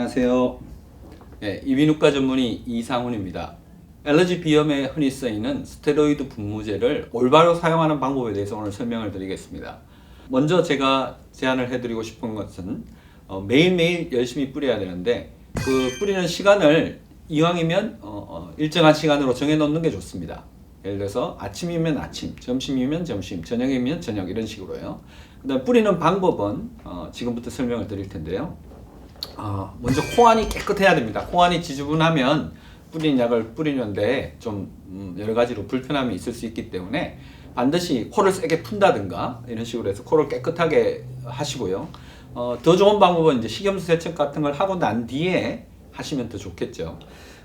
안녕하세요. 네, 이비인후과 전문의 이상훈입니다. 알러지 비염에 흔히 쓰이는 스테로이드 분무제를 올바로 사용하는 방법에 대해서 오늘 설명을 드리겠습니다. 먼저 제가 제안을 해드리고 싶은 것은 어, 매일매일 열심히 뿌려야 되는데 그 뿌리는 시간을 이왕이면 어, 어, 일정한 시간으로 정해놓는 게 좋습니다. 예를 들어서 아침이면 아침, 점심이면 점심, 저녁이면 저녁 이런 식으로요. 그다음 뿌리는 방법은 어, 지금부터 설명을 드릴 텐데요. 어, 먼저 코안이 깨끗해야 됩니다. 코안이 지저분하면 뿌린 약을 뿌리는데 좀 음, 여러 가지로 불편함이 있을 수 있기 때문에 반드시 코를 세게 푼다든가 이런 식으로 해서 코를 깨끗하게 하시고요. 어, 더 좋은 방법은 이제 식염수 세척 같은 걸 하고 난 뒤에 하시면 더 좋겠죠.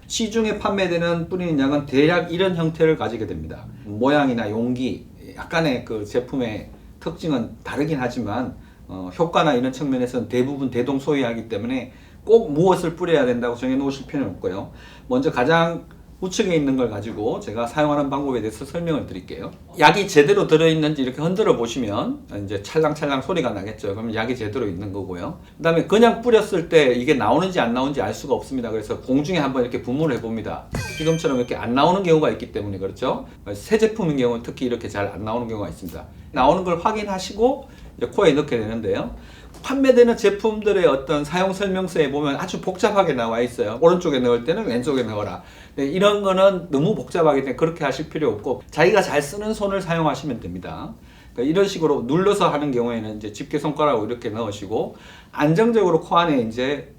시중에 판매되는 뿌리는 약은 대략 이런 형태를 가지게 됩니다. 모양이나 용기, 약간의 그 제품의 특징은 다르긴 하지만 어, 효과나 이런 측면에서는 대부분 대동 소이하기 때문에 꼭 무엇을 뿌려야 된다고 정해 놓으실 필요는 없고요. 먼저 가장 우측에 있는 걸 가지고 제가 사용하는 방법에 대해서 설명을 드릴게요. 약이 제대로 들어있는지 이렇게 흔들어 보시면 이제 찰랑찰랑 소리가 나겠죠. 그러면 약이 제대로 있는 거고요. 그 다음에 그냥 뿌렸을 때 이게 나오는지 안 나오는지 알 수가 없습니다. 그래서 공중에 한번 이렇게 분무를 해봅니다. 지금처럼 이렇게 안 나오는 경우가 있기 때문에 그렇죠. 새 제품인 경우는 특히 이렇게 잘 안 나오는 경우가 있습니다. 나오는 걸 확인하시고 코에 넣게 되는데요. 판매되는 제품들의 어떤 사용 설명서에 보면 아주 복잡하게 나와 있어요. 오른쪽에 넣을 때는 왼쪽에 넣어라. 네, 이런 거는 너무 복잡하기 때문에 그렇게 하실 필요 없고 자기가 잘 쓰는 손을 사용하시면 됩니다. 그러니까 이런 식으로 눌러서 하는 경우에는 이제 집게 손가락으로 이렇게 넣으시고 안정적으로 코 안에 이제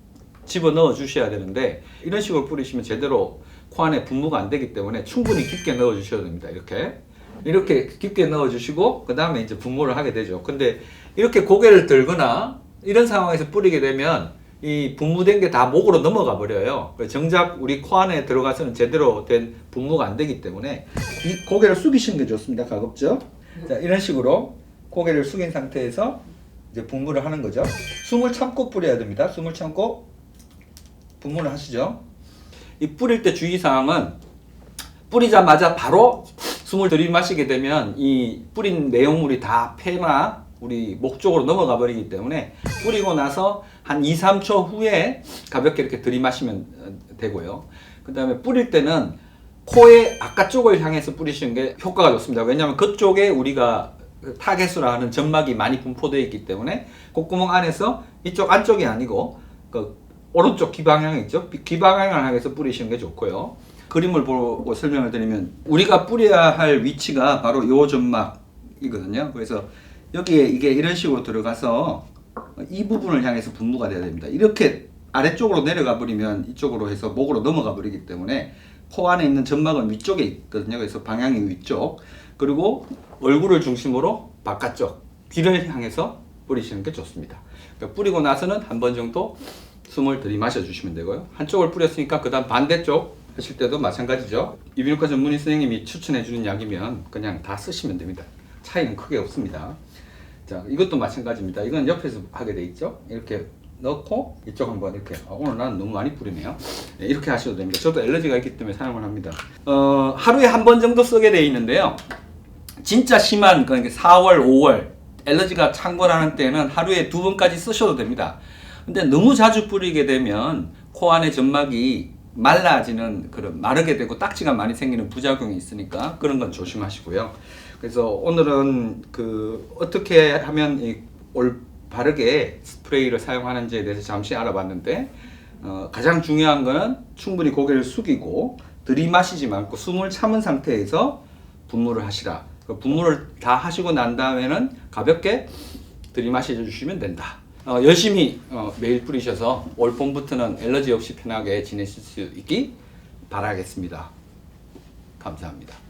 집어 넣어 주셔야 되는데 이런 식으로 뿌리시면 제대로 코 안에 분무가 안 되기 때문에 충분히 깊게 넣어 주셔야 됩니다. 이렇게 이렇게 깊게 넣어 주시고 그 다음에 이제 분무를 하게 되죠. 근데 이렇게 고개를 들거나 이런 상황에서 뿌리게 되면 이 분무된 게 다 목으로 넘어가 버려요. 그래서 정작 우리 코 안에 들어가서는 제대로 된 분무가 안 되기 때문에 이 고개를 숙이시는 게 좋습니다. 가급적. 자, 이런 식으로 고개를 숙인 상태에서 이제 분무를 하는 거죠. 숨을 참고 뿌려야 됩니다. 숨을 참고 분무를 하시죠. 이 뿌릴 때 주의 사항은 뿌리자마자 바로 숨을 들이마시게 되면 이 뿌린 내용물이 다 폐나 우리 목 쪽으로 넘어가 버리기 때문에 뿌리고 나서 한 2, 3초 후에 가볍게 이렇게 들이마시면 어, 되고요. 그 다음에 뿌릴 때는 코의 아까 쪽을 향해서 뿌리시는 게 효과가 좋습니다. 왜냐하면 그쪽에 우리가 타겟으로 하는 점막이 많이 분포되어 있기 때문에 콧구멍 안에서 이쪽 안쪽이 아니고 그 오른쪽 귀 방향 있죠? 귀 방향을 향해서 뿌리시는 게 좋고요. 그림을 보고 설명을 드리면 우리가 뿌려야 할 위치가 바로 요 점막이거든요. 그래서 여기에 이게 이런 식으로 들어가서 이 부분을 향해서 분무가 돼야 됩니다. 이렇게 아래쪽으로 내려가 버리면 이쪽으로 해서 목으로 넘어가 버리기 때문에 코 안에 있는 점막은 위쪽에 있거든요. 그래서 방향이 위쪽. 그리고 얼굴을 중심으로 바깥쪽 귀를 향해서 뿌리시는 게 좋습니다. 그러니까 뿌리고 나서는 한 번 정도 숨을 들이마셔 주시면 되고요. 한쪽을 뿌렸으니까 그 다음 반대쪽 하실 때도 마찬가지죠. 이비인후과 전문의 선생님이 추천해 주는 약이면 그냥 다 쓰시면 됩니다. 차이는 크게 없습니다. 자, 이것도 마찬가지입니다. 이건 옆에서 하게 돼 있죠. 이렇게 넣고 이쪽 한번 이렇게 아, 오늘 나는 너무 많이 뿌리네요. 네, 이렇게 하셔도 됩니다. 저도 알러지가 있기 때문에 사용을 합니다. 어, 하루에 한 번 정도 쓰게 돼 있는데요. 진짜 심한 그러니까 4월, 5월 알러지가 창궐하는 때는 하루에 두 번까지 쓰셔도 됩니다. 근데 너무 자주 뿌리게 되면 코 안에 점막이 말라지는 그런 마르게 되고 딱지가 많이 생기는 부작용이 있으니까 그런 건 조심하시고요. 그래서 오늘은 그 어떻게 하면 이 올바르게 스프레이를 사용하는지에 대해서 잠시 알아봤는데 어, 가장 중요한 거는 충분히 고개를 숙이고 들이마시지 말고 숨을 참은 상태에서 분무를 하시라. 그 분무를 다 하시고 난 다음에는 가볍게 들이마셔 주시면 된다. 어, 열심히 어, 매일 뿌리셔서 올 봄부터는 알러지 없이 편하게 지내실 수 있기 바라겠습니다. 감사합니다.